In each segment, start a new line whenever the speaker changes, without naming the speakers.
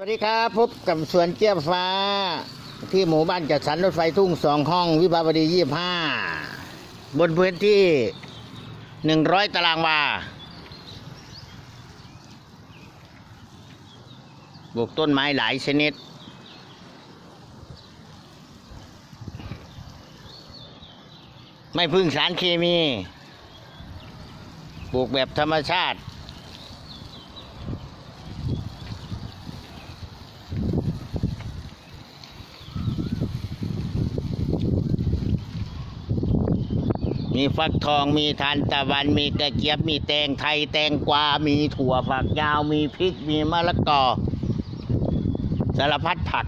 สวัสดีครับ พบกับสวนเจี๊ยบฟ้า ที่หมู่บ้านจัดสรรรถไฟทุ่งสองห้องวิภาวดียี่ห้าบนพื้นที่หนึ่งร้อยตารางวาปลูกต้นไม้หลายชนิด ไม่พึ่งสารเคมี ปลูกแบบธรรมชาติ มีฟักทองมีทานตะวันมีกระเจี๊ยบมีแตงไทยแตงกวา มีถั่วฝักยาวมีพริกมีมะละกอสารพัดผัก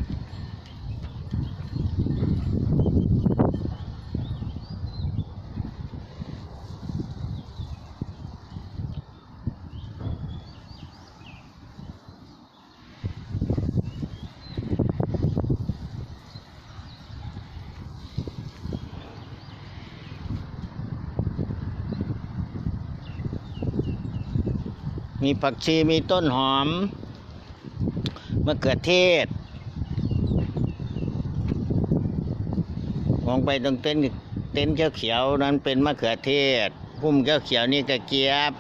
มีผักชีมีต้นหอมมะเขือเทศ มองไปตรงเต็นท์เต็นท์เขียวๆนั้นเป็นมะเขือเทศ พุ่มเขียวๆนี่กระเจี๊ยบ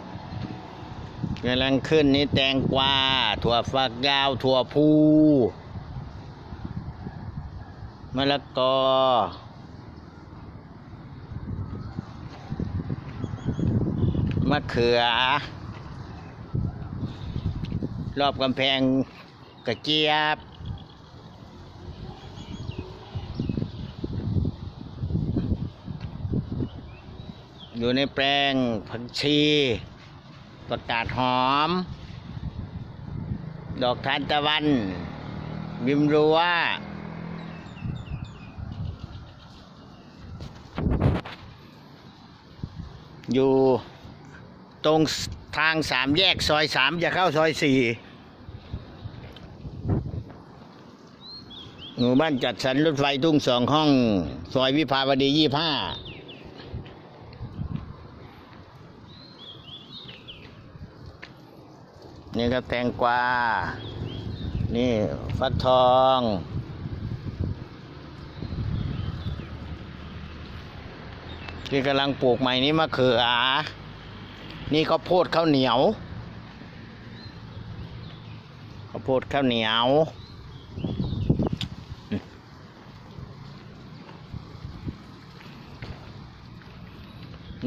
กำลังขึ้นนี่แตงกวาถั่วฝักยาว ถั่วพูมะละกอ มะเขือ รอบกำแพงกระเจี๊ยบ อยู่ในแปลงผักชีประกาศหอม ดอกทานตะวัน บิมรัวอยู่ตรงทางสามแยกซอยสามจะเข้าซอยสี่ หมู่บ้านจัดสรรรถไฟทุ่งสองห้อง ซอยวิภาวดียี่ห้านี่ก็แตงกวา นี่ฟักทอง ที่กำลังปลูกใหม่นี้มะเขือ นี่ข้าวโพดข้าวเหนียวข้าวโพดข้าวเหนียว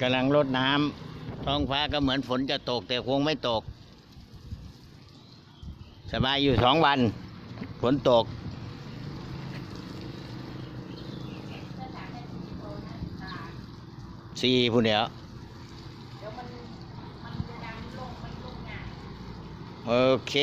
กำลังรดน้ำท้องฟ้าก็เหมือนฝนจะตก แต่คงไม่ตก สบายอยู่สองวัน ฝนตก สี่ผู้เดียวโอเค